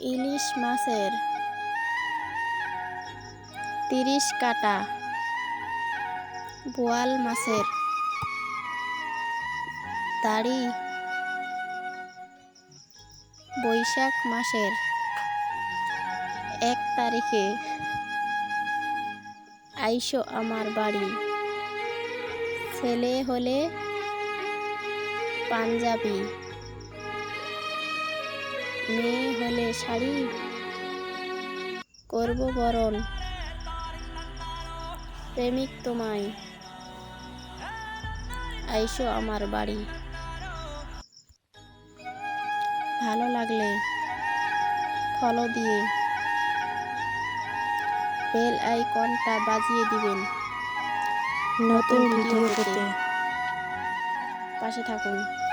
ইলিশ মাছের তিরিশ কাটা বোয়াল মাছের দাড়ি বৈশাখ মাসের এক তারিখে আইসো আমার বাড়ি। ছেলে হলে পাঞ্জাবি। মেয়ে হলে শাড়ি করব বরণ। প্রেমিক তোমায়। আইসো আমার বাড়ি। ভালো লাগলে ফলো দিয়ে। বেল আইকনটা বাজিয়ে দিবেন। নতুন ভিডিও পেতে। পাশে থাকুন।